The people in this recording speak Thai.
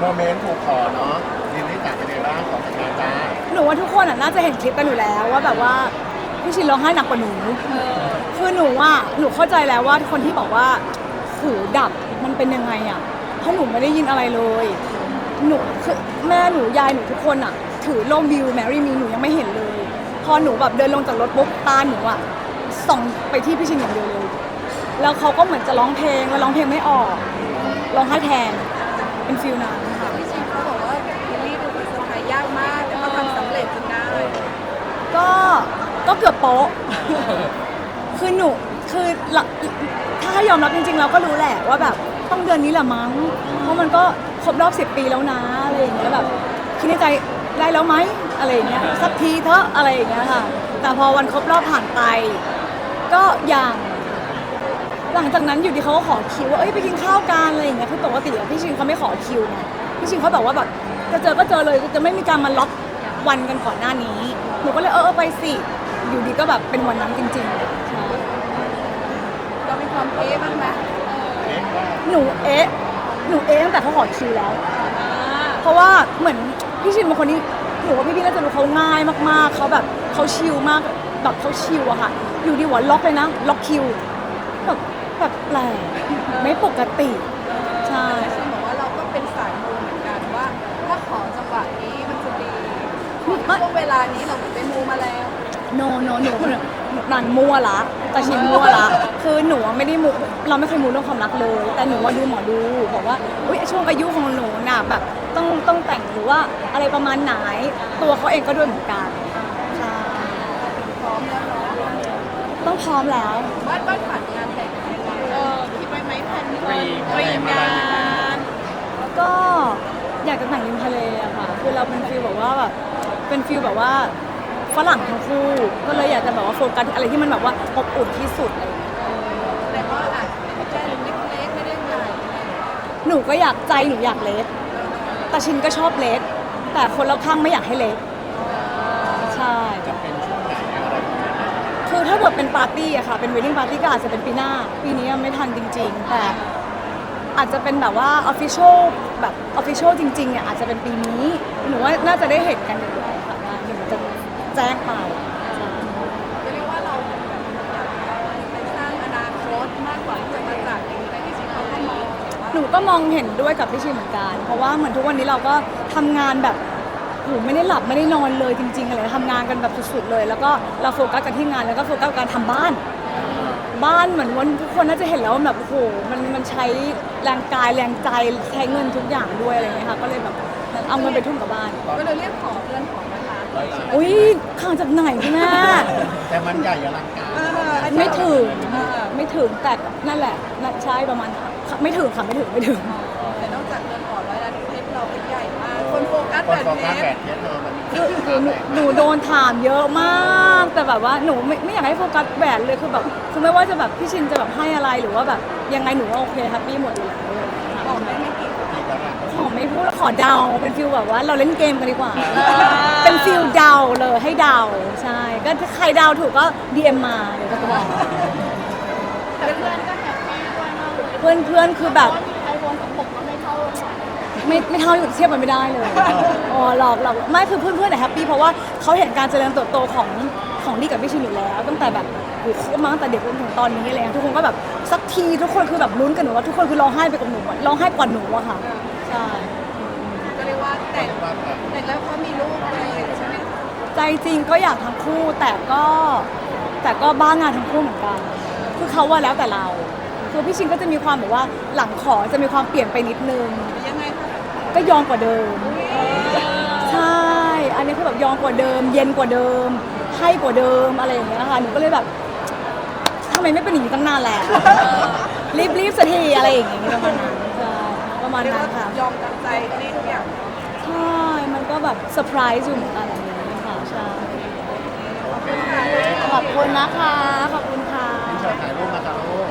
โมเมนต์ถูกขอเนาะดินนี่จากเป็นไงบ้างของสัญญาจ้าหนูว่าทุกคนอะน่าจะเห็นคลิปกันอยู่แล้วว่าแบบว่าพี่ชินร้องไห้หนักกว่าหนูคือหนูอะหนูเข้าใจแล้วว่าคนที่บอกว่าหูดับมันเป็นยังไงอะเพราะหนูไม่ได้ยินอะไรเลย หนูคือแม่หนูยายหนูทุกคนอะ ถือล่มวิวแมรี่มีหนูยังไม่เห็นเลย พอหนูแบบเดินลงจากรถปุ๊บตาหนูอะส่องไปที่พี่ชินอย่างเดียวเลยแล้วเขาก็เหมือนจะร้องเพลงแล้วร้องเพลงไม่ออกร้องไห้แทน เป็นฟิลนั้นค่ะ พี่ชินเขาบอกว่าบิลลี่ดูเป็นเซอร์ไพรส์ยากมาก แต่ก็ทำสำเร็จจนได้ก็ก็เกือบโป๊ะ คือหนูคือหลักถ้าให้ยอมรับจริงๆ เราก็รู้แหละว่าแบบต้องเดือนนี้แหละมั้ง เพราะมันก็ครบรอบสิบปีแล้วนะอะไรอย่างเงี้ยแบบคิดในใจได้แล้วไหมอะไรอย่างเงี้ยสักทีเถอะอะไรอย่างเงี้ยค่ะ แต่พอวันครบรอบผ่านไป ก็อย่าง หลังจากนั้นอยู่ดีเขาก็ขอคิวว่าเอ้ยไปกินข้าวกันอะไรอย่างเงี้ยคือปกติอะพี่ชินเขาไม่ขอคิวไงพี่ชินเขาแบบว่าแบบจะเจอก็เจอเลยจะไม่มีการมาล็อกวันกันก่อนหน้านี้หนูก็เลยเออเออไปสิอยู่ดีก็แบบเป็นวันนั้นจริงๆใช่เรามีความเอ๊ะบ้างไหมเอ๊ะว่าหนูเอ๊ะหนูเอ๊ะตั้งแต่เขาขอคิวแล้ว เพราะว่าเหมือนพี่ชินเป็นคนที่หนูว่าพี่พี่น่าจะรู้เขาง่ายมากๆเขาแบบเขาชิลมากแบบเขาชิลอะค่ะ อยู่ดีหัวล็อกเลยนะ ล็อกคิวแบบ แบบแปลกไม่ปกติ ใช่พี่ชินบอกว่าเราก็เป็นสายมูเหมือนกันว่า ถ้าขอจังหวะนี้มันจะดีขอช่วงเวลานี้เราไปมูมาแล้ว โนโนหนูนันมั่วละแต่ชินมั่วละ คือหนูอะไม่ได้มูเราไม่เคยมูเรื่องความรักเลย แต่หนูว่าดูหมอดูบอกว่าอุ้ยช่วงอายุของหนูน่ะแบบต้องต้องแต่งหรือว่าอะไรประมาณไหน ตัวเขาเองก็ด้วยเหมือนกันใช่พร้อมแล้วเนาะต้องพร้อมแล้ววาดวาดฝันงานแต่งงานเออคิดไว้ไหมแผนตรีเตรีมงานก็อยากจะแต่งริมทะเลอะค่ะ คือเราเป็นฟิลแบบว่าแบบเป็นฟิลแบบว่าฝรั่งทั้งคู่ก็เลยอยากจะแบบว่าโฟกัสอะไรที่มันแบบว่าอบอุ่นที่สุดอะไรอย่างเงี้ยแต่ก็อาจจะแค่เล็กๆไม่ได้ใหญ่หนูก็อยากใจหนูอยากเล็กแต่ชินก็ชอบเล็กแต่คนรอบข้างไม่อยากให้เล็กใช่จะาเกิดเป็นปาร์ตี้อะค่ะ เป็น wedding party ก็อาจจะเป็นปีหน้า ปีนี้ยังไม่ทันจริง ๆ แต่อาจจะเป็นแบบว่า official แบบ official จริงๆเนี่ยอาจจะเป็นปีนี้ หนูว่าน่าจะได้เห็นกันอยู่แล้วค่ะว่าหนูจะแจ้งไปเรียกว่าเราแบบเอาไปสร้างอนาคตมากกว่าที่จะมาจากเองแต่ที่จริงเขาก็มองหนูก็มองเห็นด้วยกับพี่ชินเหมือนกัน เพราะว่าเหมือนทุกวันนี้เราก็ทำงานแบบ โหไม่ได้หลับไม่ได้นอนเลยจริงๆอะไรทำงานกันแบบสุดๆเลย แล้วก็เราโฟกัสกันที่งานแล้วก็โฟกัสกับการทำบ้าน บ้านเหมือนวันทุกคนน่าจะเห็นแล้วว่าแบบโอ้โหมันมันใช้แรงกายแรงใจใช้เงินทุกอย่างด้วยอะไรเงี้ยค่ะก็เลยแบบเอาเงินไปทุ่มกับบ้านก็เลยเรียกขอเพื่อนของนะคะร้อยล้านอุ้ยข่าวจากไหนพี่แม่แต่มันใหญ่อลังการไม่ถึงไม่ถึงแต่นั่นแหละน่าใช่ประมาณไม่ถึงค่ะไม่ถึงไม่ถึง คนโฟกัสคแบนบโฟกัสนี้แปดเทสเธอมันคือคือหนูหนูโดนถามเยอะมาก แต่แบบว่าหนูไม่ไม่อยากให้โฟกัสแหวนเลยคือแบบคือไม่ว่าจะแบบพี่ชินจะแบบให้อะไรหรือว่าแบบยังไงหนูก็โอเคแฮปปี้หมดอยู่แล้วบอกได้ไม่กี่อีกแล้วนะขอไม่พูดขอเดาเป็นฟิลแบบว่าเราเล่นเกมกันดีกว่า เป็นฟิลเดาเลยให้เดาใช่ก็ถ้าใครเดาถูกก็ DM มาเดี๋ยวจะบอกแต่เพื่อนก็แฮปปี้ด้วยเนาะเพื่อนเพื่อนคือแบบ ไม่ไม่เท่าอยู่เทียบกันไม่ได้เลยอ๋อหลอกหลอกไม่คือเพื่อนเพื่อนๆอะแฮปปี้เพราะว่าเขาเห็นการเจริญเติบโตของของดีกับพี่ชินอยู่แล้ว ตั้งแต่แบบโอ้โหคบมาตั้งแต่เด็กจนถึงตอนนี้อะไรเงี้ยทุกคนก็แบบสักทีทุกคนคือแบบลุ้นกับหนูว่าทุกคนคือร้องไห้ไปกับหนูอะร้องไห้ก่อนหนูอะค่ะใช่ก็เรียกว่าแต่งว่าแต่แต่งแล้วก็มีลูกเลยใช่ไหมคะใจจริงก็อยากทั้งคู่แต่ก็แต่ก็บ้างานทั้งคู่เหมือนกันคือเขาว่าแล้วแต่เราคือพี่ชินก็จะมีความแบบว่าหลังขอจะมีความเปลี่ยนไปนิดนึงยังไงคะ ก็ยอมกว่าเดิม ใช่ อันนี้คือแบบยอมกว่าเดิม เย็นกว่าเดิม ให้กว่าเดิมอะไรอย่างเงี้ยค่ะหนูก็เลยแบบทำไมไม่เป็นอย่างนี้ตั้งนานแล้วรีบรีบสักทีอะไรอย่างเงี้ยประมาณนั้นใช่ประมาณเรียกนั้นว่าค่ะ ยอมตามใจนี่ทุกอย่างใช่ มันก็แบบเซอร์ไพรส์อยู่เหมือนกันอะไรอย่างเงี้ยค่ะใช่โอเคขอบคุณนะคะ ขอบคุณค่ะพี่ชอถ่ายรูปมาครับลูก